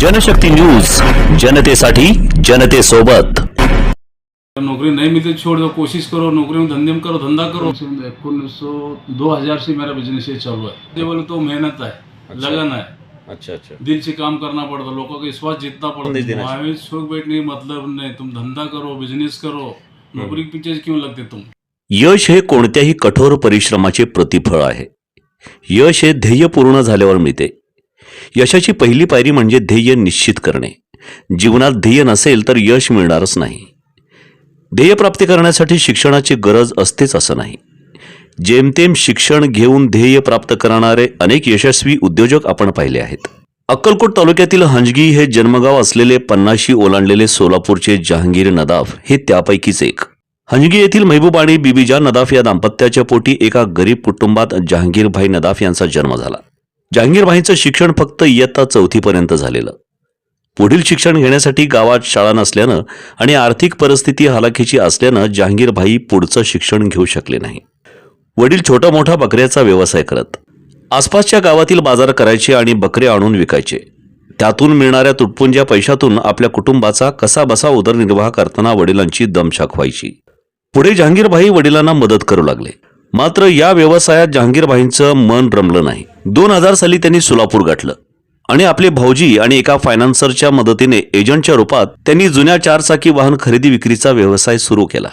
Janshakti news जनतेसाठी जनतेसोबत. नौकरी नहीं मिलती छोड़ दो कोशिश करो नौकरी में धंधे में करो धंधा करो. उन्नीस सौ दो हजार से मेरा बिजनेस ये चालू है ये बोले तो मेहनत है लगन है अच्छा अच्छा. दिल से काम करना पड़ता लोगों का विश्वास जीतना पड़ता हमें सुख बैठने का मतलब नहीं. तुम धंधा करो बिजनेस करो. नौकरी के पीछे क्यों लगते तुम? यश हे कोणत्याही कठोर परिश्रमाचे प्रतिफळ आहे. यश हे ध्येय पूर्ण झाल्यावर मिळते. यशाची पहिली पायरी म्हणजे ध्येय निश्चित करणे. जीवनात ध्येय नसेल तर यश मिळणारच नाही. ध्येय प्राप्ती करण्यासाठी शिक्षणाची गरज असतेच असं नाही. जेमतेम शिक्षण घेऊन ध्येय प्राप्त करणारे अनेक यशस्वी उद्योजक आपण पाहिले आहेत. अक्कलकोट तालुक्यातील हंजगी हे जन्मगाव असलेले पन्नाशी ओलांडलेले सोलापूरचे जहांगीर नदाफ हे त्यापैकीच एक. हंजगी येथील महबूब आणि बिबीजा नदाफ या दाम्पत्याच्या पोटी एका गरीब कुटुंबात जहांगीरभाई नदाफ यांचा जन्म झाला. जहांगीरभाईंचं शिक्षण फक्त इयत्ता चौथीपर्यंत झालेलं. पुढील शिक्षण घेण्यासाठी गावात शाळा नसल्यानं आणि आर्थिक परिस्थिती हलाखीची असल्यानं जहांगीरभाई पुढचं शिक्षण घेऊ शकले नाही. वडील छोटा मोठा बकऱ्याचा व्यवसाय करत आसपासच्या गावातील बाजार करायचे आणि बकरे आणून विकायचे. त्यातून मिळणाऱ्या तुटपुंज्या पैशातून आपल्या कुटुंबाचा कसा बसा उदरनिर्वाह करताना वडिलांची दमशाख व्हायची. पुढे जहांगीरभाई वडिलांना मदत करू लागले. मात्र या व्यवसायात जहांगीरभाईंचं मन रमलं नाही. दोन हजार साली त्यांनी सोलापूर गाठलं. आणि आपले भाऊजी आणि एका फायनान्सरच्या मदतीने एजंटच्या रूपात त्यांनी जुन्या चारचाकी वाहन खरेदी विक्रीचा व्यवसाय सुरू केला.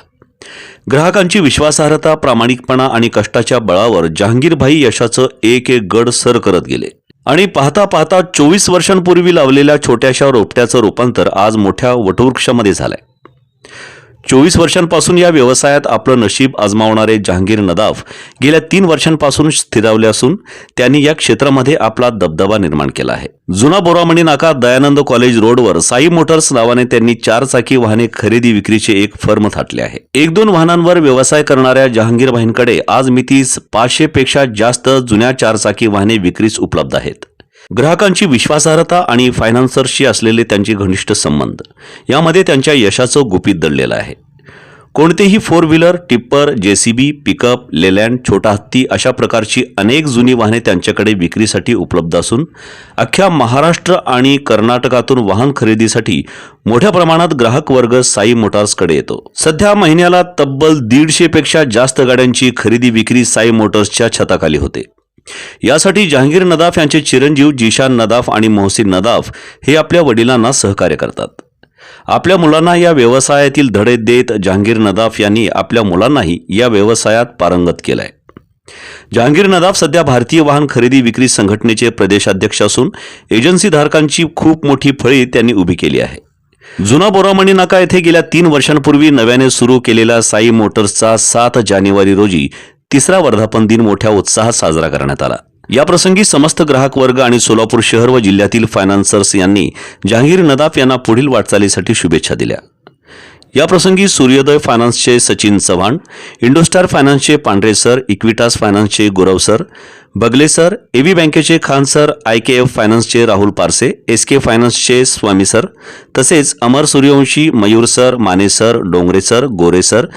ग्राहकांची विश्वासार्हता प्रामाणिकपणा आणि कष्टाच्या बळावर जहांगीरभाई यशाचं एक एक गड सर करत गेले. आणि पाहता पाहता चोवीस वर्षांपूर्वी लावलेल्या छोट्याशा रोपट्याचं रूपांतर आज मोठ्या वटवृक्षामध्ये झालंय. चोवीस वर्षांपासून या व्यवसायात आपलं नशीब आजमावणारे जहांगीर नदाफ गेल्या तीन वर्षांपासून स्थिरावले असून त्यांनी या क्षेत्रामध्ये आपला दबदबा निर्माण केला आहे. जुना बोरामणी नाका दयानंद कॉलेज रोडवर साई मोटर्स नावाने त्यांनी चार चाकी वाहने खरेदी विक्रीचे एक फर्म थाटले आहे. एक दोन वाहनांवर व्यवसाय करणाऱ्या जहांगीर भाईंकडे आज मितीस पाचशे पेक्षा जास्त जुन्या चारचाकी वाहने विक्रीस उपलब्ध आहेत. ग्राहकांची विश्वासार्हता आणि फायनान्सर्सशी असलेले त्यांचे घनिष्ठ संबंध. यामध्ये त्यांच्या यशाचं गुपित दडलेलं आहे. कोणतेही four wheeler tipper JCB pickup Leyland छोटा हत्ती अशा प्रकारची अनेक जुनी वाहने त्यांच्याकडे विक्रीसाठी उपलब्ध असून अख्ख्या महाराष्ट्र आणि कर्नाटकातून वाहन खरेदीसाठी मोठ्या प्रमाणात ग्राहक वर्ग साई मोटार्सकडे येतो. सध्या महिन्याला तब्बल दीडशेपेक्षा जास्त गाड्यांची खरेदी विक्री साई मोटर्सच्या छताखाली होते. यासाठी जहांगीर नदाफ यांचे चिरंजीव जिशान नदाफ आणि मोहसिन नदाफ हे आपल्या वडिलांना सहकार्य करतात. आपल्या मुलांना या व्यवसायातील धडे देत जहांगीर नदाफ यांनी आपल्या मुलांनाही या व्यवसायात पारंगत केलंय. जहांगीर नदाफ सध्या भारतीय वाहन खरेदी विक्री संघटनेचे प्रदेशाध्यक्ष असून एजन्सीधारकांची खूप मोठी फळी त्यांनी उभी केली आहे. जुना बोरामणी नाका येथे गेल्या तीन वर्षांपूर्वी नव्याने सुरू केलेला साई मोटर्सचा सात जानेवारी रोजी तिसरा वर्धापन दिन मोठ्या उत्साहात साजरा करण्यात आला. याप्रसंगी समस्त ग्राहक वर्ग आणि सोलापूर शहर व जिल्ह्यातील फायनान्सर्स यांनी जहांगीर नदाफ यांना पुढील वाटचालीसाठी शुभेच्छा दिल्या. याप्रसंगी सूर्योदय फायनान्सचे सचिन चव्हाण इंडोस्टार फायनान्सचे पांढरे सर इक्विटास फायनान्सचे Gurav sir Bagle sir AB बँकेचे Khan sir I K F फायनान्सचे राहुल पारसे एस के फायनान्सचे स्वामी सर तसेच Amar Suryavanshi Mayur sir Mane sir Dongre sir Gore sir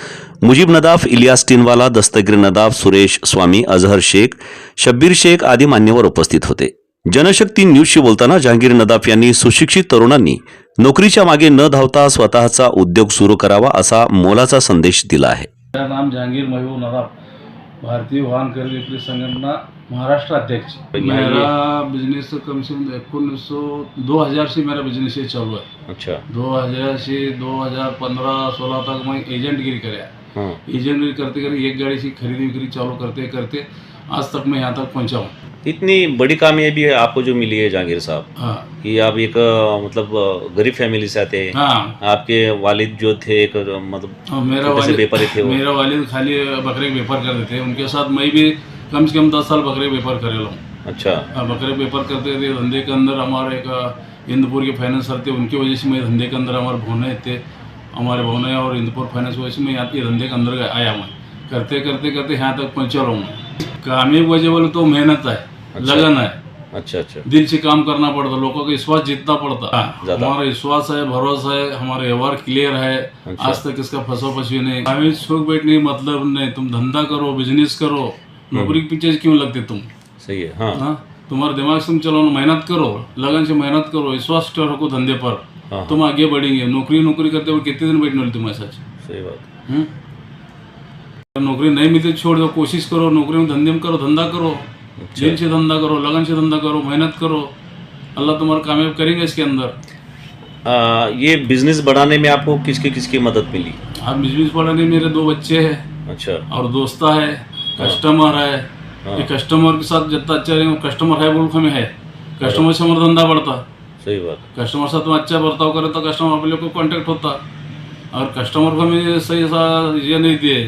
Mujeeb Nadaf Ilyas Tinwala Dastagir Nadaf Suresh Swami Azhar Shaikh Shabbir Shaikh आदी मान्यवर उपस्थित होते. जनशक्ती न्यूजशी बोलताना जहांगीर नदाफ यांनी सुशिक्षित तरुणांनी नोकरीच्या मागे न धावता स्वतःचा उद्योग सुरू करावा असा मोलाचा संदेश दिला आहे. मेरा नाम जहांगीर महबूब नदाफ भारतीय वाहन खरीदी विक्री संगठना महाराष्ट्र अध्यक्ष। मेरा बिजनेस कम से कम उन्नीस सौ दो हजार से मेरा बिजनेस ये चालू है अच्छा। दो हजार से दो हजार पंद्रह सोलह तक मैं एजेंटगिरी कराया हाँ. एजेंटगिरी करते करते एक गाड़ी से खरीदी बिक्री चालू करते करते आज तक मैं यहाँ तक पहुँचा हूँ। इतनी बड़ी कामयाबी है आपको जो मिली है जहांगीर साहब हाँ। कि आप एक मतलब गरीब फैमिली से आते हैं। हाँ। आपके वालिद जो थे एक मतलब मेरा वालिद व्यापारी थे मेरा वालिद खाली बकरे के व्यापार करते थे उनके साथ मैं भी कम से कम दस साल बकरे व्यापार करे हूँ। अच्छा। हाँ, बकरे व्यापार करते थे धंधे के अंदर हमारे एक इंदपुर के फाइनेंसर थे उनकी वजह से मैं धंधे के अंदर हमारे भवने थे। हमारे भवने और इंदपुर फाइनेंस वजह से मैं यहाँ के धंधे के अंदर आया मैं करते करते करते यहाँ तक पहुँचा रहा हूँ मैं कामयाब वजह बोले तो मेहनत है लगन है अच्छा अच्छा. दिल से काम करना पड़ता लोगों का विश्वास जीतना पड़ता। हमारा विश्वास है भरोसा है हमारा व्यवहार क्लियर है अच्छा। आज तक इसका फंसो फंसी नहीं. हमें सुख बैठने का मतलब नहीं. तुम धंधा करो बिजनेस करो. नौकरी के पीछे क्यों लगते तुम? सही है हाँ. हाँ? तुम्हारा दिमाग से तुम चलो मेहनत करो. लगन से मेहनत करो. विश्वास रखो धंधे पर. तुम आगे बढ़ेंगे. नौकरी नौकरी करते हुए कितने दिन बैठने वाले तुम ऐसा? सही बात. नौकरी नहीं मिलती छोड़ दो कोशिश करो नौकरी में धंधे में करो धंधा करो दिल से धंधा करो लगन से धंधा करो मेहनत करो अल्लाह तुम्हारा कामयाब करेंगे इसके अंदर। आ, ये बिज़नेस बढ़ाने में आपको किसकी किसकी मदद मिली? आप बिज़नेस पढ़ाने मेरे दो बच्चे हैं अच्छा। और दोस्ता है कस्टमर है। हाँ। ये कस्टमर के साथ जितना अच्छा रहेंगे कस्टमर है बोल हमें है। कस्टमर से हमारा धंधा बढ़ता। सही बात। कस्टमर साथ में अच्छा बर्ताव करे तो कस्टमर अपने को कांटेक्ट होता। और कस्टमर को हमें सही सा ये नहीं दिए।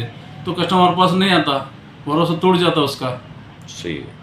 तो कस्टमर पास नहीं आता. भरोसा टूट जाता उसका. सही है